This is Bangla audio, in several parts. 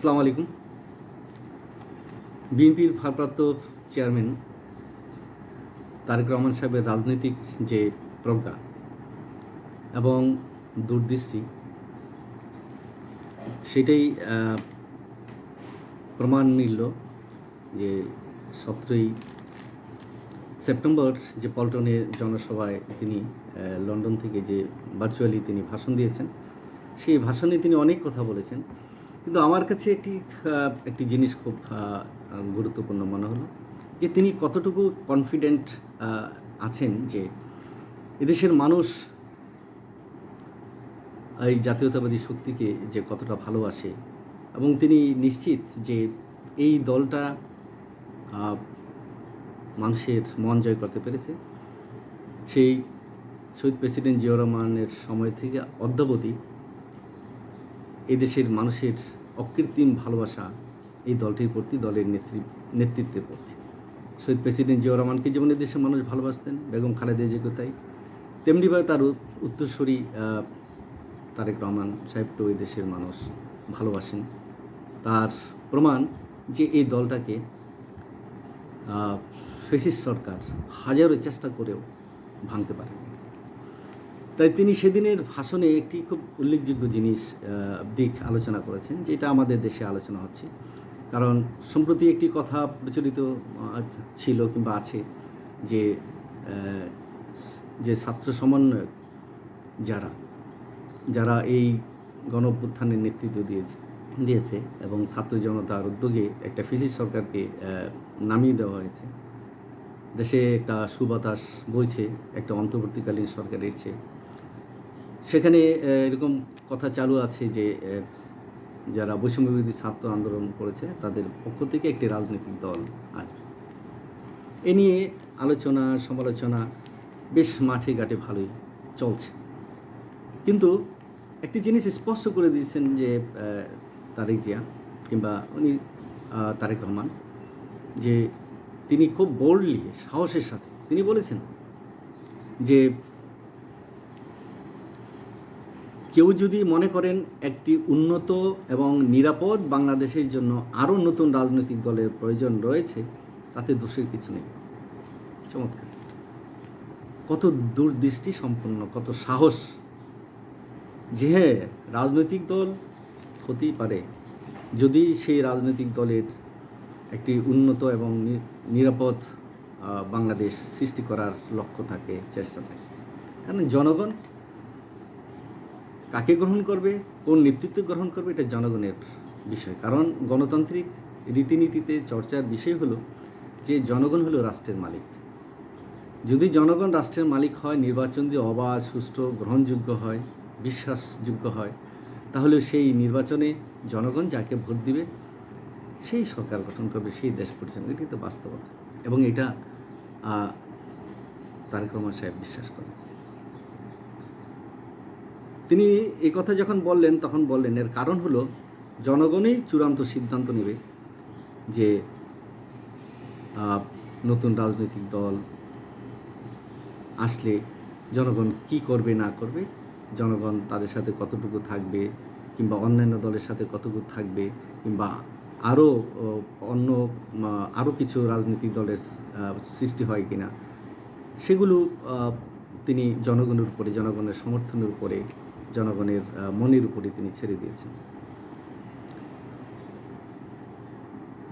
আসসালামু আলাইকুম। বিএনপির ভারপ্রাপ্ত চেয়ারম্যান তারেক রহমান সাহেবের রাজনৈতিক যে প্রজ্ঞা এবং দূরদৃষ্টি, সেটাই প্রমাণ মিলল যে সতেরোই সেপ্টেম্বর যে পল্টনে জনসভায় তিনি লন্ডন থেকে যে ভার্চুয়ালি তিনি ভাষণ দিয়েছেন, সেই ভাষণে তিনি অনেক কথা বলেছেন। কিন্তু আমার কাছে একটি একটি জিনিস খুব গুরুত্বপূর্ণ মনে হলো, যে তিনি কতটুকু কনফিডেন্ট আছেন যে এদেশের মানুষ এই জাতীয়তাবাদী শক্তিকে যে কতটা ভালোবাসে এবং তিনি নিশ্চিত যে এই দলটা মানুষের মন জয় করতে পেরেছে। সেই শহীদ প্রেসিডেন্ট জিয়া রহমানের সময় থেকে অদ্যাবধি এদেশের মানুষের অকৃত্রিম ভালোবাসা এই দলটির প্রতি, দলের নেতৃ নেতৃত্বের প্রতি। শহীদ প্রেসিডেন্ট জিয়া রহমানকে যেমন এদেশের মানুষ ভালোবাসতেন, বেগম খালেদা জিয়াকে তাই, তেমনিভাবে তার উত- উত্তরসূরি তারেক রহমান সাহেবকেও এই দেশের মানুষ ভালোবাসেন। তার প্রমাণ যে এই দলটাকে ফেসিস সরকার হাজারো চেষ্টা করেও ভাঙতে পারে তাই তিনি সেদিনের ভাষণে একটি খুব উল্লেখযোগ্য জিনিস দিক আলোচনা করেছেন, যেটা আমাদের দেশে আলোচনা হচ্ছে। কারণ সম্প্রতি একটি কথা প্রচলিত ছিল কিংবা আছে যে যে ছাত্র সমন্বয়ক যারা যারা এই গণ নেতৃত্ব দিয়েছে দিয়েছে এবং ছাত্র জনতার উদ্যোগে একটা ফিসিস সরকারকে নামিয়ে দেওয়া হয়েছে। দেশে একটা সুবাতাস বইছে, একটা অন্তর্বর্তীকালীন সরকার এসছে। সেখানে এরকম কথা চালু আছে যে যারা বৈষম্যবিরোধী ছাত্র আন্দোলন করেছে, তাদের পক্ষ থেকে একটি রাজনৈতিক দল আসবে। এ নিয়ে আলোচনা, সমালোচনা বেশ মাঠে ঘাটে ভালোই চলছে। কিন্তু একটি জিনিস স্পষ্ট করে দিয়েছেন যে তারেক জিয়া কিংবা উনি তারেক রহমান, যে তিনি খুব বোল্ডলি সাহসের সাথে, তিনি বলেছেন যে কেউ যদি মনে করেন একটি উন্নত এবং নিরাপদ বাংলাদেশের জন্য আরও নতুন রাজনৈতিক দলের প্রয়োজন রয়েছে, তাতে দোষের কিছু নেই। চমৎকার। কত দূরদৃষ্টি সম্পন্ন, কত সাহস যে হ্যাঁ রাজনৈতিক দল হতেই পারে। যদি সেই রাজনৈতিক দলের একটি উন্নত এবং নিরাপদ বাংলাদেশ সৃষ্টি করার লক্ষ্য থাকে, চেষ্টা থাকে। কারণ জনগণ কাকে গ্রহণ করবে, কোন নেতৃত্ব গ্রহণ করবে, এটা জনগণের বিষয়। কারণ গণতান্ত্রিক রীতিনীতিতে চর্চার বিষয় হলো যে জনগণ হলো রাষ্ট্রের মালিক। যদি জনগণ রাষ্ট্রের মালিক হয়, নির্বাচন দিয়ে অবাধ, সুষ্ঠু, গ্রহণযোগ্য হয়, বিশ্বাসযোগ্য হয়, তাহলে সেই নির্বাচনে জনগণ যাকে ভোট দিবে, সেই সরকার গঠন করবে, সেই দেশ পরিচালনা এটি তো বাস্তবতা। এবং এটা তারেক রহমান সাহেব বিশ্বাস করেন। তিনি এই কথা যখন বললেন, তখন বললেন, এর কারণ হলো জনগণই চূড়ান্ত সিদ্ধান্ত নেবে যে নতুন রাজনৈতিক দল আসলে জনগণ কি করবে, না করবে, জনগণ তাদের সাথে কতটুকু থাকবে কিংবা অন্যান্য দলের সাথে কতটুকু থাকবে কিংবা আরও অন্য আরও কিছু রাজনৈতিক দলের সৃষ্টি হয় কিনা, সেগুলো তিনি জনগণের উপরে, জনগণের সমর্থনের উপরে জনগণের মনের উপরে তিনি ছেড়ে দিয়েছেন।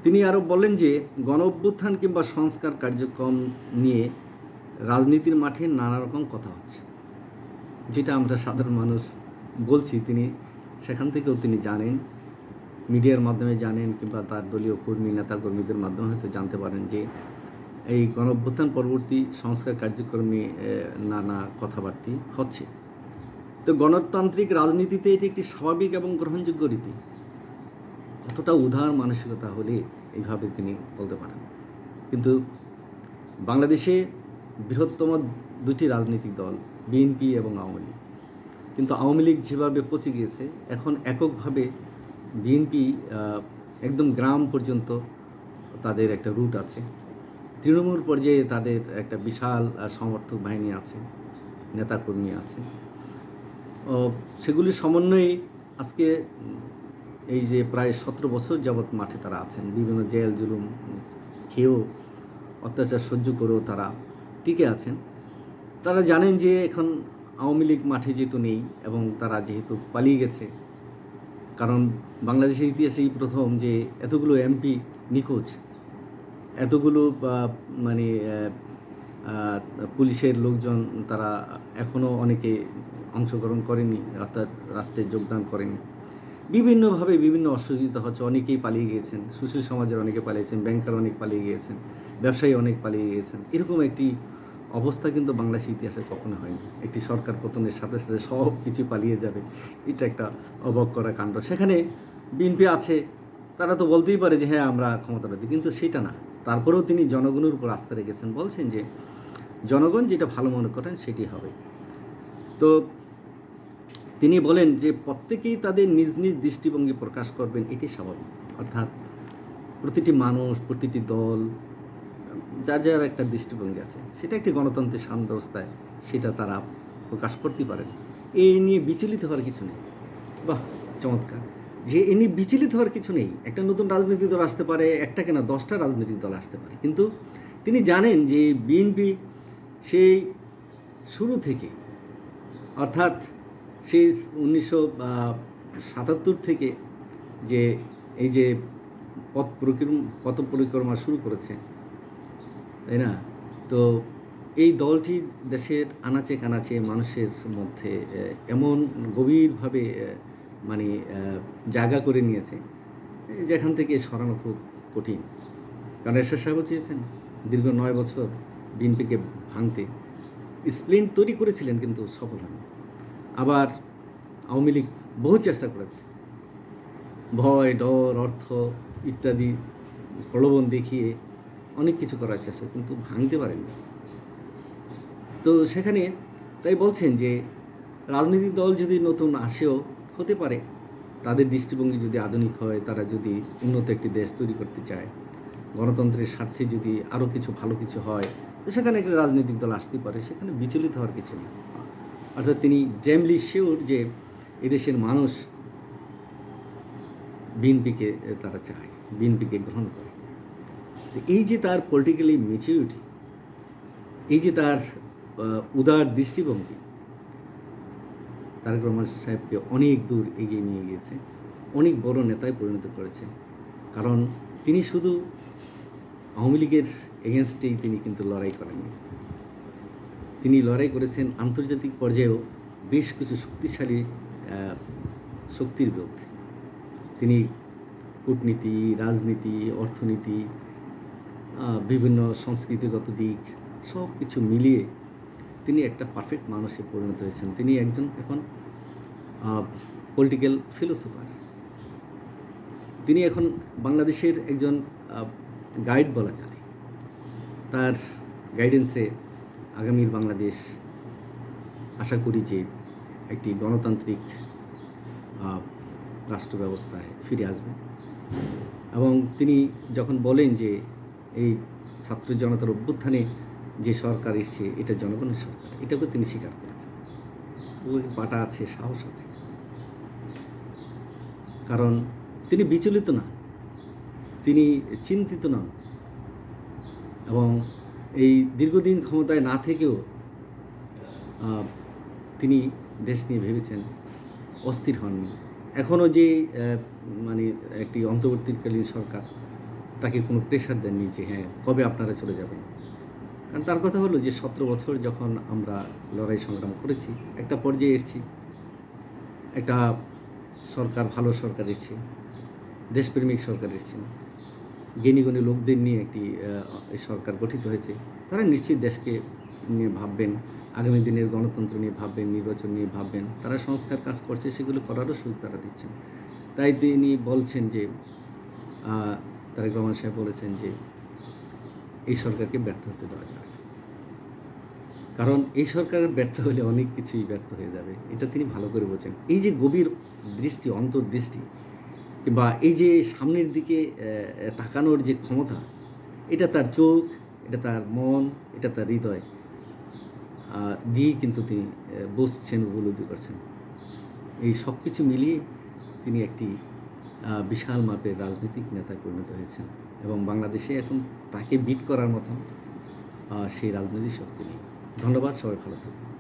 তিনি আরও বলেন যে গণ অভ্যুত্থান কিংবা সংস্কার কার্যক্রম নিয়ে রাজনীতির মাঠে নানা রকম কথা হচ্ছে। যেটা আমরা সাধারণ মানুষ বলছি, তিনি সেখান থেকেও তিনি জানেন, মিডিয়ার মাধ্যমে জানেন কিংবা তার দলীয় কর্মী নেতা কর্মীদের মাধ্যমে হয়তো জানতে পারেন যে, এই গণঅভ্যুত্থান পরবর্তী সংস্কার কার্যক্রমে নানা কথাবার্তি হচ্ছে। তো গণতান্ত্রিক রাজনীতিতে এটি একটি স্বাভাবিক এবং গ্রহণযোগ্য রীতি। কতটা উদার মানসিকতা হলে এইভাবে তিনি বলতে পারেন? কিন্তু বাংলাদেশে বৃহত্তম দুটি রাজনৈতিক দল, বিএনপি এবং আওয়ামী লীগ। কিন্তু আওয়ামী লীগ যেভাবে পচে গিয়েছে, এখন এককভাবে বিএনপি একদম গ্রাম পর্যন্ত তাদের একটা রুট আছে। তৃণমূল পর্যায়ে তাদের একটা বিশাল সমর্থক বাহিনী আছে, নেতাকর্মী আছে। সেগুলির সমন্বয়ে আজকে এই যে প্রায় সতেরো বছর যাবৎ মাঠে তারা আছেন। বিভিন্ন জেল, জুলুম খেয়েও, অত্যাচার সহ্য করেও তারা টিকে আছেন। তারা জানেন যে এখন আওয়ামী লীগ মাঠে যেহেতু নেই এবং তারা যেহেতু পালিয়ে গেছে, কারণ বাংলাদেশের ইতিহাসেই প্রথম যে এতগুলো এমপি নিখোঁজ, এতগুলো মানে পুলিশের লোকজন তারা এখনও অনেকে অংশগ্রহণ করেনি অর্থাৎ রাষ্ট্রে যোগদান করেনি। বিভিন্নভাবে বিভিন্ন অসুবিধা হচ্ছে, অনেকেই পালিয়ে গিয়েছেন। সুশীল সমাজের অনেকে পালিয়েছেন ব্যাংকার অনেক পালিয়ে গিয়েছেন, ব্যবসায়ী অনেক পালিয়ে গিয়েছেন। এরকম একটি অবস্থা কিন্তু বাংলাদেশের ইতিহাসে কখনো হয়নি। একটি সরকার পতনের সাথে সাথে সব কিছু পালিয়ে যাবে, এটা একটা অবাক করা কাণ্ড। সেখানে বিএনপি আছে, তারা তো বলতেই পারে যে হ্যাঁ আমরা ক্ষমতা পেতে কিন্তু সেটা না। তারপরেও তিনি জনগণের উপর আস্থা রেখেছেন, বলছেন যে জনগণ যেটা ভালো মনে করেন সেটি হবে। তো তিনি বলেন যে প্রত্যেকেই তাদের নিজ নিজ দৃষ্টিভঙ্গি প্রকাশ করবেন এটি স্বাভাবিক। অর্থাৎ প্রতিটি মানুষ, প্রতিটি দল, যার যার একটা দৃষ্টিভঙ্গি আছে, সেটা একটি গণতন্ত্রের শান্ত ব্যবস্থায় সেটা তারা প্রকাশ করতে পারেন। এই নিয়ে বিচলিত হওয়ার কিছু নেই। বাহ, চমৎকার। যে এ নিয়ে বিচলিত হওয়ার কিছু নেই। একটা নতুন রাজনৈতিক দল আসতে পারে, একটা কেনা দশটা রাজনৈতিক দল আসতে পারে। কিন্তু তিনি জানেন যে বিএনপি সেই শুরু থেকে, অর্থাৎ সেই উনিশশো সাতাত্তর থেকে যে এই যে পথ পথ পরিক্রমা শুরু করেছে, তাই না? তো এই দলটি দেশের আনাচে কানাচে মানুষের মধ্যে এমন গভীরভাবে মানে জায়গা করে নিয়েছে। যেখান থেকে সরানো খুব কঠিন। কারণ এরশাদ সাহেব চেয়েছেন দীর্ঘ নয় বছর বিএনপিকে ভাঙতে। স্প্লিন্ট তৈরি করেছিলেন কিন্তু সফল হয়নি। আবার আওয়ামী লীগ বহু চেষ্টা করেছে। ভয়, ডর, অর্থ ইত্যাদি প্রলোভন দেখিয়ে অনেক কিছু করার চেষ্টা, কিন্তু ভাঙতে পারেননি। তো সেখানে তাই বলছেন যে, রাজনৈতিক দল যদি নতুন আসেও হতে পারে। তাদের দৃষ্টিভঙ্গি যদি আধুনিক হয়, তারা যদি উন্নত একটি দেশ তৈরি করতে চায়, গণতন্ত্রের স্বার্থে যদি আরও কিছু ভালো কিছু হয়, তো সেখানে একটা রাজনৈতিক দল আসতে পারে, সেখানে বিচলিত হওয়ার কিছু নেই। অর্থাৎ তিনি ড্যামলি শিওর যে এদেশের মানুষ বিএনপিকে তারা চায়, বিএনপিকে গ্রহণ করে। তো এই যে তার পলিটিক্যালি ম্যাচিউরিটি এই যে তার উদার দৃষ্টিভঙ্গি তারেক রহমান সাহেবকে অনেক দূর এগিয়ে নিয়ে গিয়েছে। অনেক বড় নেতায় পরিণত করেছে। কারণ তিনি শুধু আওয়ামী লীগের এগেনস্টেই তিনি কিন্তু লড়াই করেননি। তিনি লড়াই করেছেন আন্তর্জাতিক পর্যায়েও বেশ কিছু শক্তিশালী শক্তির বিরুদ্ধে। তিনি কূটনীতি, রাজনীতি, অর্থনীতি বিভিন্ন সংস্কৃতিগত দিক সব কিছু মিলিয়ে তিনি একটা পারফেক্ট মানুষে পরিণত হয়েছেন। তিনি একজন এখন পলিটিক্যাল ফিলোসফার তিনি এখন বাংলাদেশের একজন গাইড বলা যায়। তার গাইডেন্সে আগামীর বাংলাদেশ আশা করি যে একটি গণতান্ত্রিক রাষ্ট্র ব্যবস্থায় ফিরে আসবে। এবং তিনি যখন বলেন যে এই ছাত্র জনতার অভ্যুত্থানে যে সরকার এসছে, এটা জনগণের সরকার এটাকে তিনি স্বীকার করেছেন। ওই পাটা আছে, সাহস আছে। কারণ তিনি বিচলিত না, তিনি চিন্তিত নন এবং এই দীর্ঘদিন ক্ষমতায় না থেকেও তিনি দেশ নিয়ে ভেবেছেন, অস্থির হননি। এখনও যে মানে একটি অন্তর্বর্তীকালীন সরকার, তাকে কোনো প্রেশার দেননি যে হ্যাঁ কবে আপনারা চলে যাবেন? কারণ তার কথা হলো যে সতেরো বছর যখন আমরা লড়াই সংগ্রাম করেছি, একটা পর্যায়ে এসেছি। একটা সরকার, ভালো সরকার এসছে। দেশপ্রেমিক সরকার এসছে। জ্ঞানীগুণী লোকদের নিয়ে একটি সরকার গঠিত হয়েছে। তারা নিশ্চিত দেশকে নিয়ে ভাববেন, আগামী দিনের গণতন্ত্র নিয়ে ভাববেন, নির্বাচন নিয়ে ভাববেন। তারা সংস্কার কাজ করছে, সেগুলো করারও সুযোগ তারা দিচ্ছেন। তাই তিনি বলছেন যে তারেক রহমান সাহেব বলেছেন যে এই সরকারকে ব্যর্থ হতে দেওয়া যাবে। কারণ এই সরকার ব্যর্থ হলে অনেক কিছুই ব্যর্থ হয়ে যাবে। এটা তিনি ভালো করে বোঝেন এই যে গভীর দৃষ্টি, অন্তর্দৃষ্টি, কিংবা এই যে সামনের দিকে তাকানোর যে ক্ষমতা, এটা তার চোখ, এটা তার মন, এটা তার হৃদয় দিয়েই কিন্তু তিনি বসছেন, উপলব্ধি করছেন। এই সব কিছু মিলিয়ে তিনি একটি বিশাল মাপের রাজনৈতিক নেতায় পরিণত হয়েছেন। এবং বাংলাদেশে এখন তাকে বিট করার মতন সেই রাজনৈতিক শক্তি নেই। ধন্যবাদ, সবাই ভালো থাকবেন।